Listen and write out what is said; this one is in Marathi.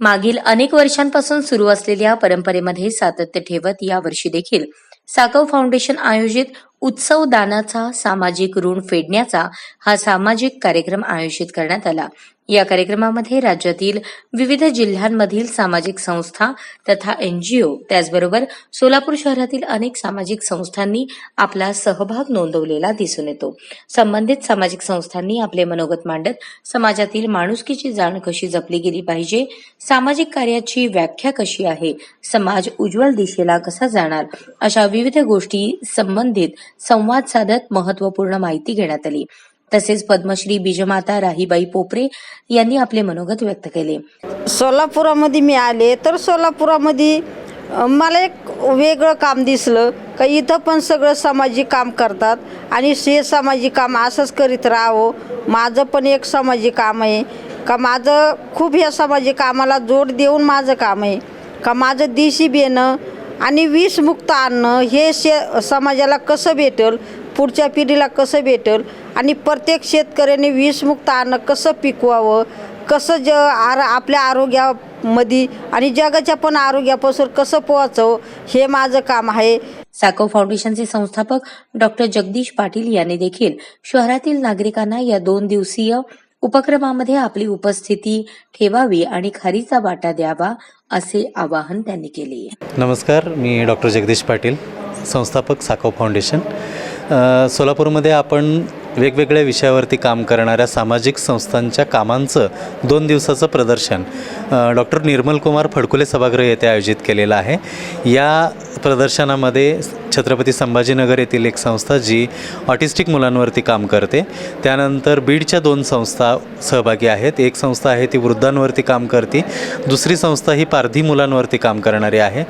मागील अनेक वर्षांपासून सुरू असलेल्या परंपरेमध्ये सातत्य ठेवत यावर्षी देखील साकव फाउंडेशन आयोजित उत्सव दानाचा सामाजिक ऋण फेडण्याचा हा सामाजिक कार्यक्रम आयोजित करण्यात आला. या कार्यक्रमामध्ये राज्यातील विविध जिल्ह्यांमधील सामाजिक संस्था तथा एनजीओ त्याचबरोबर सोलापूर शहरातील अनेक सामाजिक संस्थांनी आपला सहभाग नोंदवलेला दिसून येतो. संबंधित सामाजिक संस्थांनी आपले मनोगत मांडत समाजातील माणुसकीची जाण कशी जपली गेली पाहिजे सामाजिक कार्याची व्याख्या कशी आहे समाज उज्ज्वल दिशेला कसा जाणार अशा विविध गोष्टी संबंधित संवाद साधत महत्त्वपूर्ण माहिती घेण्यात आली. तसेच पद्मश्री बीजमाता राहीबाई पोपरे यांनी आपले मनोगत व्यक्त केले. सोलापुरामध्ये मी आले तर सोलापुरामध्ये मला एक वेगळं काम दिसलं का इथं पण सगळं सामाजिक काम करतात आणि हे सामाजिक काम असंच करीत राहावं. माझं पण एक सामाजिक काम आहे का माझं खूप ह्या सामाजिक कामाला जोड देऊन माझं काम आहे का माझं दिशी बेणं आणि विषमुक्त आणणं हे शे समाजाला कसं भेटल पुढच्या पिढीला कसं भेटल आणि प्रत्येक शेतकऱ्याने विषमुक्त अन्न कसं पिकवावं कसं ज आर आपल्या आरोग्यामध्ये आणि जगाच्या पण आरोग्यापासून कसं पोहोचावं हे माझं काम आहे. साकव फाउंडेशनचे संस्थापक डॉक्टर जगदीश पाटील यांनी देखील शहरातील नागरिकांना या दोन दिवसीय उपक्रमामध्ये आपली उपस्थिती ठेवावी आणि खारीचा वाटा द्यावा असे आवाहन त्यांनी केले. नमस्कार मी डॉक्टर जगदीश पाटील संस्थापक साकव फाउंडेशन. सोलापूरमध्ये आपण वेगवेगळ्या विषयावरती काम करणाऱ्या सामाजिक संस्थांच्या कामांचं दोन दिवसाचं प्रदर्शन डॉक्टर निर्मलकुमार फडकुले सभागृह येथे आयोजित केलेलं आहे. या प्रदर्शनामध्ये छत्रपती संभाजीनगर येथील एक संस्था जी ऑटिस्टिक मुलांवरती काम करते त्यानंतर बीडच्या दोन संस्था सहभागी आहेत. एक संस्था आहे ती वृद्धांवरती काम करते दुसरी संस्था ही पारधी मुलांवरती काम करणारी आहे.